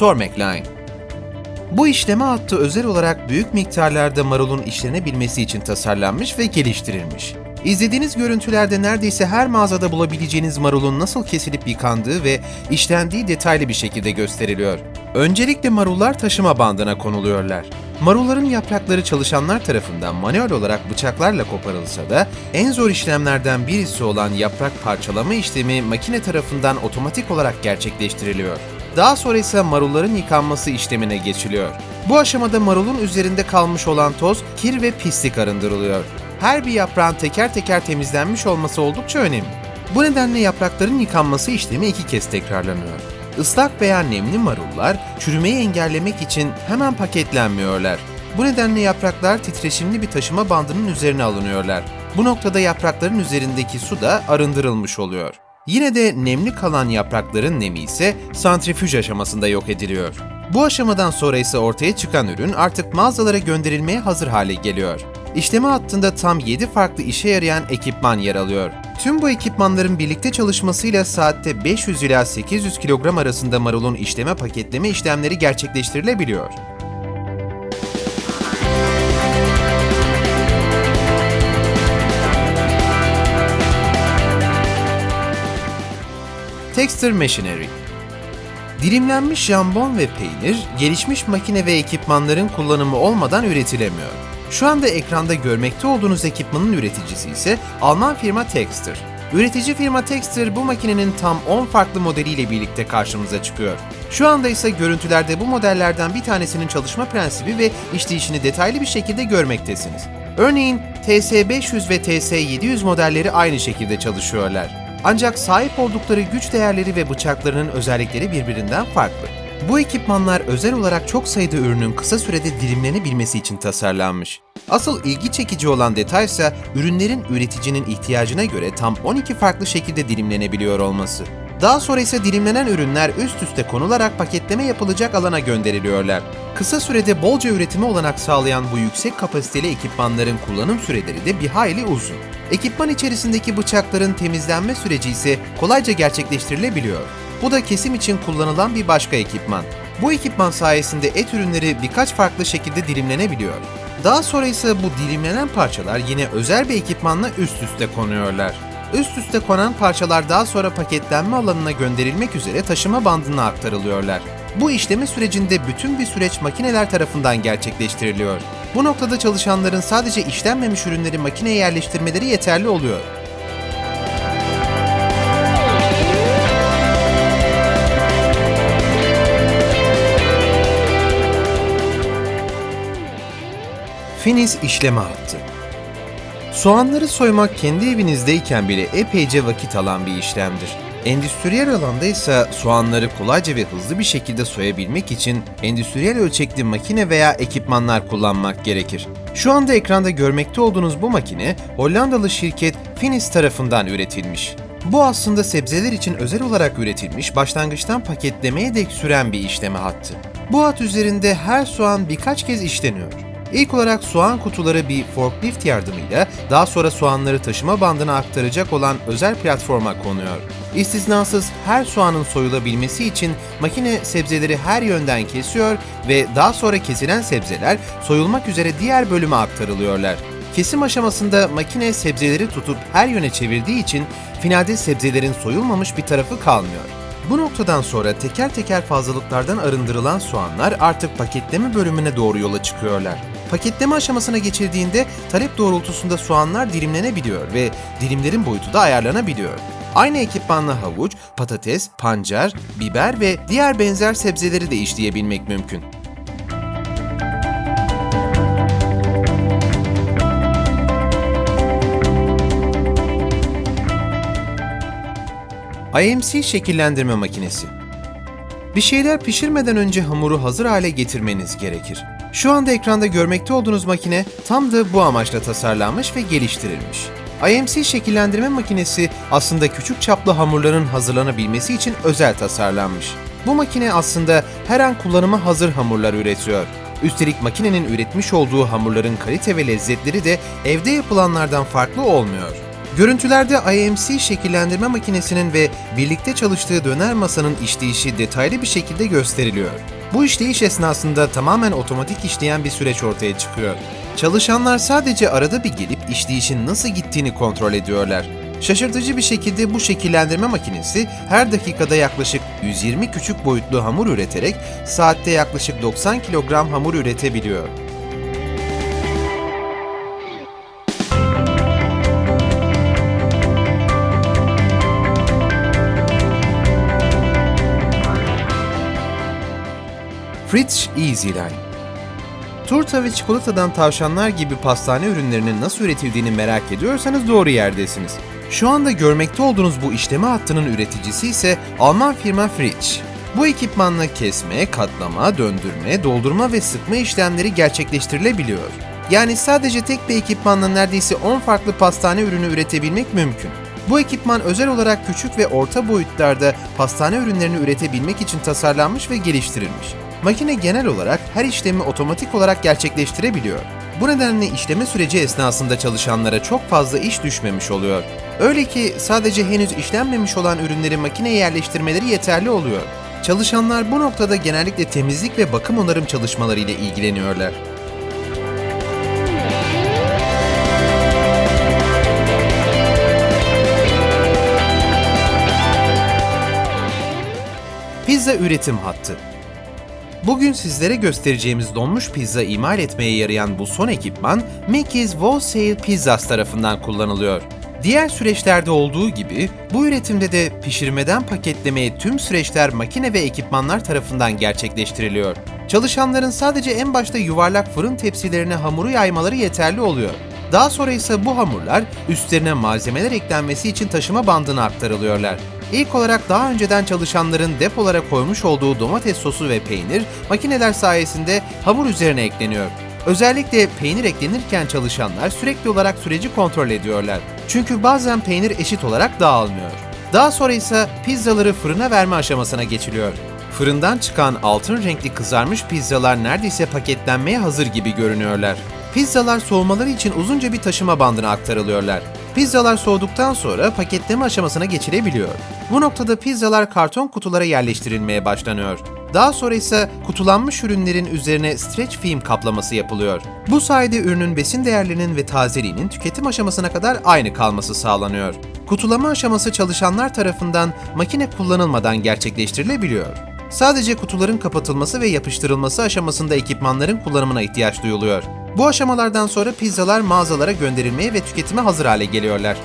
Sor McLean. Bu işleme hattı özel olarak büyük miktarlarda marulun işlenebilmesi için tasarlanmış ve geliştirilmiş. İzlediğiniz görüntülerde neredeyse her mağazada bulabileceğiniz marulun nasıl kesilip yıkandığı ve işlendiği detaylı bir şekilde gösteriliyor. Öncelikle marullar taşıma bandına konuluyorlar. Marulların yaprakları çalışanlar tarafından manuel olarak bıçaklarla koparılsa da en zor işlemlerden birisi olan yaprak parçalama işlemi makine tarafından otomatik olarak gerçekleştiriliyor. Daha sonra ise marulların yıkanması işlemine geçiliyor. Bu aşamada marulun üzerinde kalmış olan toz, kir ve pislik arındırılıyor. Her bir yaprağın teker teker temizlenmiş olması oldukça önemli. Bu nedenle yaprakların yıkanması işlemi iki kez tekrarlanıyor. Islak veya nemli marullar çürümeyi engellemek için hemen paketlenmiyorlar. Bu nedenle yapraklar titreşimli bir taşıma bandının üzerine alınıyorlar. Bu noktada yaprakların üzerindeki su da arındırılmış oluyor. Yine de nemli kalan yaprakların nemi ise santrifüj aşamasında yok ediliyor. Bu aşamadan sonra ise ortaya çıkan ürün artık mağazalara gönderilmeye hazır hale geliyor. İşleme hattında tam 7 farklı işe yarayan ekipman yer alıyor. Tüm bu ekipmanların birlikte çalışmasıyla saatte 500 ila 800 kilogram arasında marulun işleme paketleme işlemleri gerçekleştirilebiliyor. Texture Machinery Dilimlenmiş jambon ve peynir, gelişmiş makine ve ekipmanların kullanımı olmadan üretilemiyor. Şu anda ekranda görmekte olduğunuz ekipmanın üreticisi ise Alman firma Texture. Üretici firma Texture bu makinenin tam 10 farklı modeliyle birlikte karşımıza çıkıyor. Şu anda ise görüntülerde bu modellerden bir tanesinin çalışma prensibi ve işleyişini detaylı bir şekilde görmektesiniz. Örneğin TS500 ve TS700 modelleri aynı şekilde çalışıyorlar. Ancak sahip oldukları güç değerleri ve bıçaklarının özellikleri birbirinden farklı. Bu ekipmanlar özel olarak çok sayıda ürünün kısa sürede dilimlenebilmesi için tasarlanmış. Asıl ilgi çekici olan detay ise ürünlerin üreticinin ihtiyacına göre tam 12 farklı şekilde dilimlenebiliyor olması. Daha sonra ise dilimlenen ürünler üst üste konularak paketleme yapılacak alana gönderiliyorlar. Kısa sürede bolca üretime olanak sağlayan bu yüksek kapasiteli ekipmanların kullanım süreleri de bir hayli uzun. Ekipman içerisindeki bıçakların temizlenme süreci ise kolayca gerçekleştirilebiliyor. Bu da kesim için kullanılan bir başka ekipman. Bu ekipman sayesinde et ürünleri birkaç farklı şekilde dilimlenebiliyor. Daha sonra ise bu dilimlenen parçalar yine özel bir ekipmanla üst üste konuyorlar. Üst üste konan parçalar daha sonra paketlenme alanına gönderilmek üzere taşıma bandına aktarılıyorlar. Bu işleme sürecinde bütün bir süreç makineler tarafından gerçekleştiriliyor. Bu noktada çalışanların sadece işlenmemiş ürünleri makineye yerleştirmeleri yeterli oluyor. Finis işleme hattı. Soğanları soymak kendi evinizdeyken bile epeyce vakit alan bir işlemdir. Endüstriyel alanda ise soğanları kolayca ve hızlı bir şekilde soyabilmek için endüstriyel ölçekli makine veya ekipmanlar kullanmak gerekir. Şu anda ekranda görmekte olduğunuz bu makine Hollandalı şirket Finis tarafından üretilmiş. Bu aslında sebzeler için özel olarak üretilmiş, başlangıçtan paketlemeye dek süren bir işleme hattı. Bu hat üzerinde her soğan birkaç kez işleniyor. İlk olarak soğan kutuları bir forklift yardımıyla daha sonra soğanları taşıma bandına aktaracak olan özel platforma konuyor. İstisnasız her soğanın soyulabilmesi için makine sebzeleri her yönden kesiyor ve daha sonra kesilen sebzeler soyulmak üzere diğer bölüme aktarılıyorlar. Kesim aşamasında makine sebzeleri tutup her yöne çevirdiği için finalde sebzelerin soyulmamış bir tarafı kalmıyor. Bu noktadan sonra teker teker fazlalıklardan arındırılan soğanlar artık paketleme bölümüne doğru yola çıkıyorlar. Paketleme aşamasına geçildiğinde talep doğrultusunda soğanlar dilimlenebiliyor ve dilimlerin boyutu da ayarlanabiliyor. Aynı ekipmanla havuç, patates, pancar, biber ve diğer benzer sebzeleri de işleyebilmek mümkün. IMC şekillendirme makinesi. Bir şeyler pişirmeden önce hamuru hazır hale getirmeniz gerekir. Şu anda ekranda görmekte olduğunuz makine tam da bu amaçla tasarlanmış ve geliştirilmiş. IMC şekillendirme makinesi aslında küçük çaplı hamurların hazırlanabilmesi için özel tasarlanmış. Bu makine aslında her an kullanıma hazır hamurlar üretiyor. Üstelik makinenin üretmiş olduğu hamurların kalite ve lezzetleri de evde yapılanlardan farklı olmuyor. Görüntülerde IMC şekillendirme makinesinin ve birlikte çalıştığı döner masanın işleyişi detaylı bir şekilde gösteriliyor. Bu işleyiş esnasında tamamen otomatik işleyen bir süreç ortaya çıkıyor. Çalışanlar sadece arada bir gelip işleyişin nasıl gittiğini kontrol ediyorlar. Şaşırtıcı bir şekilde bu şekillendirme makinesi her dakikada yaklaşık 120 küçük boyutlu hamur üreterek saatte yaklaşık 90 kilogram hamur üretebiliyor. Fritz Easy Line Turta ve çikolatadan tavşanlar gibi pastane ürünlerinin nasıl üretildiğini merak ediyorsanız doğru yerdesiniz. Şu anda görmekte olduğunuz bu işleme hattının üreticisi ise Alman firma Fritsch. Bu ekipmanla kesme, katlama, döndürme, doldurma ve sıkma işlemleri gerçekleştirilebiliyor. Yani sadece tek bir ekipmanla neredeyse 10 farklı pastane ürünü üretebilmek mümkün. Bu ekipman özel olarak küçük ve orta boyutlarda pastane ürünlerini üretebilmek için tasarlanmış ve geliştirilmiş. Makine genel olarak her işlemi otomatik olarak gerçekleştirebiliyor. Bu nedenle işleme süreci esnasında çalışanlara çok fazla iş düşmemiş oluyor. Öyle ki sadece henüz işlenmemiş olan ürünleri makineye yerleştirmeleri yeterli oluyor. Çalışanlar bu noktada genellikle temizlik ve bakım onarım çalışmaları ile ilgileniyorlar. Pizza üretim hattı. Bugün sizlere göstereceğimiz donmuş pizza imal etmeye yarayan bu son ekipman Mickey's Wholesale Pizzas tarafından kullanılıyor. Diğer süreçlerde olduğu gibi bu üretimde de pişirmeden paketlemeye tüm süreçler makine ve ekipmanlar tarafından gerçekleştiriliyor. Çalışanların sadece en başta yuvarlak fırın tepsilerine hamuru yaymaları yeterli oluyor. Daha sonra ise bu hamurlar üstlerine malzemeler eklenmesi için taşıma bandına aktarılıyorlar. İlk olarak daha önceden çalışanların depolara koymuş olduğu domates sosu ve peynir makineler sayesinde hamur üzerine ekleniyor. Özellikle peynir eklenirken çalışanlar sürekli olarak süreci kontrol ediyorlar. Çünkü bazen peynir eşit olarak dağılmıyor. Daha sonra ise pizzaları fırına verme aşamasına geçiliyor. Fırından çıkan altın renkli kızarmış pizzalar neredeyse paketlenmeye hazır gibi görünüyorlar. Pizzalar soğumaları için uzunca bir taşıma bandına aktarılıyorlar. Pizzalar soğuduktan sonra paketleme aşamasına geçilebiliyor. Bu noktada pizzalar karton kutulara yerleştirilmeye başlanıyor. Daha sonra ise kutulanmış ürünlerin üzerine stretch film kaplaması yapılıyor. Bu sayede ürünün besin değerlerinin ve tazeliğinin tüketim aşamasına kadar aynı kalması sağlanıyor. Kutulama aşaması çalışanlar tarafından makine kullanılmadan gerçekleştirilebiliyor. Sadece kutuların kapatılması ve yapıştırılması aşamasında ekipmanların kullanımına ihtiyaç duyuluyor. Bu aşamalardan sonra pizzalar mağazalara gönderilmeye ve tüketime hazır hale geliyorlar.